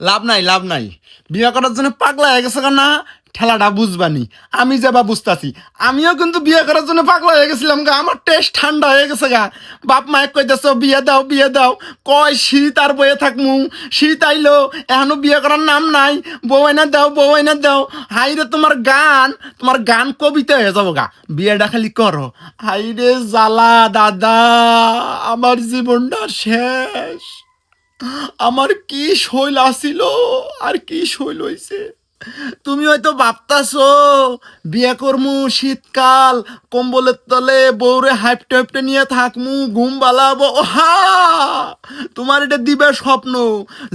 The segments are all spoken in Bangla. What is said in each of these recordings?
লাভ নাই লাভ নাই। বিয়ে করার জন্য পাগলা হয়ে গেছে না ঠেলাটা বুঝবানি। আমি যাবা বুঝতাছি, আমিও কিন্তু বিয়ে করার জন্য পাগলা হয়ে গেছিলাম গা। আমার টেস্ট ঠান্ডা হয়ে গেছে গা। বাপ মায়ে কইতেছ, বিয়ে দাও বিয়ে দাও। কয়, শীত আর বয়ে থাকমু। শীত আইলো, এখনও বিয়ে করার নাম নাই। বউ আইনা দাও, বউ আইনা দাও। হাই রে, তোমার গান তোমার গান কবিতা হয়ে যাব গা। বিয়েটা খালি করো। হাই রে, জ্বালা দাদা, আমার জীবনটা শেষ। আমার কি শৈল আসিল? আর কি শৈল হইছে? তুমি হয়তো ভাবতাছো, বিয়ে করমু শীতকাল, কম্বলের তলে বউরে হাইপটে হাইপটে নিয়ে থাকমু, ঘুম বালাবো। হা তোমার এটা দিবে স্বপ্ন।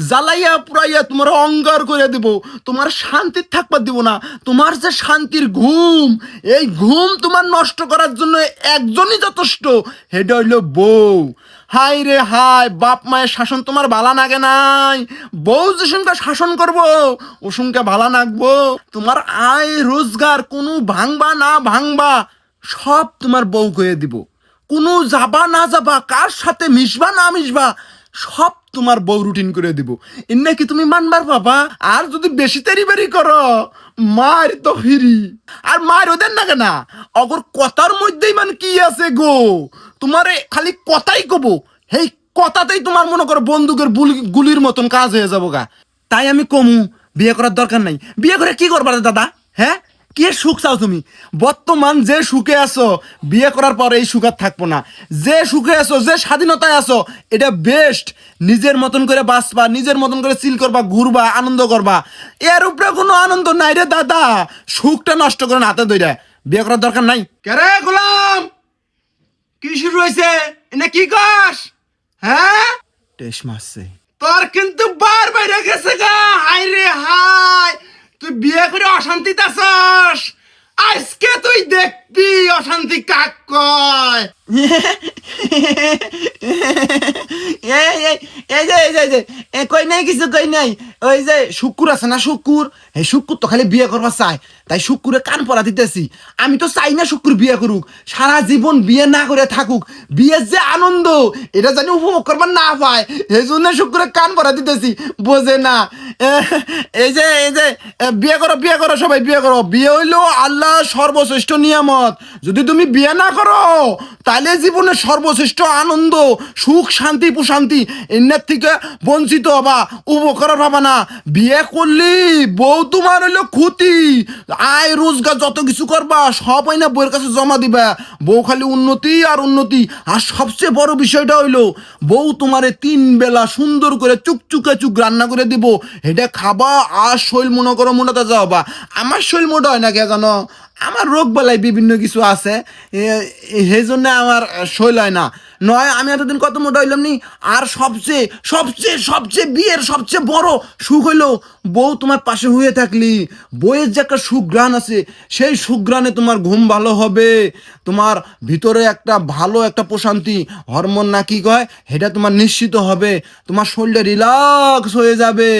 জ্বালাইয়া পুরাইয়া তোমার অঙ্গার করে দিব। তোমার শান্তির থাকবার দিব না। তোমার যে শান্তির ঘুম, এই ঘুম তোমার নষ্ট করার জন্য একজনই যথেষ্ট। সেটা হইল বউ। হাই রে হাই বাপ মায়ের শাসন তোমার ভালা নাগে নাই। বউ যে সঙ্গে শাসন করব, ও সঙ্গে ভালা নাগবো। তোমার আয় রোজগার, কোনো ভাঙবা না ভাঙবা, সব তোমার বউ করে দিব। কোনো যাবা না যাবা, কার সাথে মিশবা না মিশবা, সব তোমার বউ রুটিন করে দিব। এনে কি তুমি মানবার বাবা আর যদি বেশি তেরি বেরি করো, মার তো ফিরি। আর মার ওদের না কেনা অগর কথার মধ্যেই মানে কি আছে গো? তোমারে খালি কথাই কব। সেই কথাতেই তোমার মনে করো বন্দুকের গুলির মতন কাজ হয়ে যাব গা। তাই আমি কমু, বিয়ে করার দরকার নাই। বিয়ে করে কি করবা দাদা হ্যাঁ? কি সুখ চাও তুমি? বর্তমান যে সুখে আছো, বিয়ে করার পর এই সুখ আর থাকব না। যে সুখে আছো, যে স্বাধীনতায় আছো, এটা বেস্ট নিজের মতন করে বাঁচবা, নিজের মতন করে চিল করবা, ঘুরবা, আনন্দ করবা। এর উপরে কোনো আনন্দ নাই রে দাদা। সুখটা নষ্ট করে না হাতে ধরে বিয়ে করার দরকার নাই। কেরে গোলাম? হয়েছে? এনে কি কস? হ্যাঁ? টেস মারছে। তোর কিন্তু বার বাইরে গেছে গা। হাই রে হাই তুই বিয়ে করে অশান্তিতে আছস। আজকে তুই দেখবি অশান্তি কাক কয়। এই যে এই যে এই যে কই নাই কিছু কই নাই? ওই যে শুকুর আছে না শুকুর? এই শুকুর তো খালি বিয়ে করবার চাই তাই শুকুরে কান পরা দিতেছি। আমি তো চাই না শুকুর বিয়ে করুক। সারা জীবন বিয়ে না করে থাকুক। বিয়ের যে আনন্দ, এটা জানি উপভোগ করবার না পায়। এই জন্য শুকুরে কান পরা দিতেছি। বোঝে না। এই যে এই যে বিয়ে করো বিয়ে করো, সবাই বিয়ে করো। বিয়ে হইল আল্লাহ সর্বশ্রেষ্ঠ নিয়ামত। যদি তুমি বিয়ে না করো তাহলে জীবনের সর্বশ্রেষ্ঠ আনন্দ, সুখ, শান্তি, প্রশান্তি এর থেকে বঞ্চিত হবা উপকার পাবা না। বিয়ে করলি বউ তোমার হইল ক্ষতি। আয়, রোজগার, যত কিছু করবা, সব না বউয়ের কাছে জমা দিবা। বউ খালি উন্নতি আর উন্নতি। আর সবচেয়ে বড় বিষয়টা হইল, বউ তোমারে তিন বেলা সুন্দর করে চুকচুকে চুক রান্না করে দিব। এটা খাবা আর শৈল মনে করো মনে যাওয়া আমার শৈল মোটা হয় না কে জানো? আমার রোগ বেলায় বিভিন্ন কিছু আছে। সেই জন্য আমার শৈল হয় না। নয়, আমি এতদিন কত মোটা হইলাম নি? আর সবচেয়ে সবচেয়ে সবচেয়ে বিয়ের সবচেয়ে বড় সুখ হইল বউ তোমার পাশে হয়ে থাকলি। বইয়ের যে একটা সুগ্রাণ আছে, সেই সুগ্রাণে তোমার ঘুম ভালো হবে। তোমার ভিতরে একটা ভালো একটা প্রশান্তি হরমোন না কি কয়, সেটা তোমার নিশ্চিত হবে। তোমার শরীরটা রিল্যাক্স হয়ে যাবে।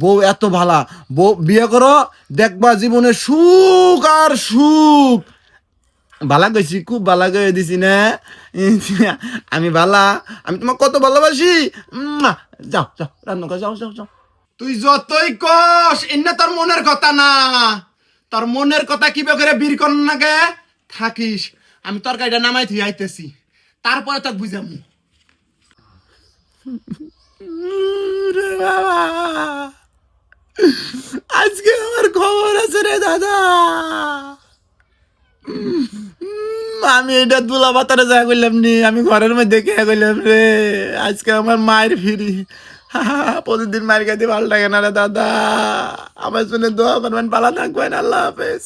বউ এত ভালা। বউ, বিয়ে করো, দেখবা জীবনে সুখ আর সুখ। ভালা কইছি খুব ভালা কয়ে দিছি না। আমি ভালা আমি তোমার কত ভালোবাসি। যাও যাও রান্না করে যাও যাও যাও। তুই যতই কস এনে তোর মনের কথা না। তোর মনের কথা কি করে বীর কর নাগে থাকিস আমি তরকারিটা নামাই থুই আইতেছি। তারপরে তোকে বুঝামু। আজকে আমার খবর আছে রে দাদা। আমি এটা দুলা বাতারে যা করলাম নি, আমি ঘরের মধ্যে কে করলাম রে? আজকে আমার মায়ের ফিরি। প্রতিদিন মায়ের কাছে ভালো লাগে না রে দাদা। আমার শুনে দোয়া করবেন, পালা থাকবেন, আল্লাহ হাফেজ।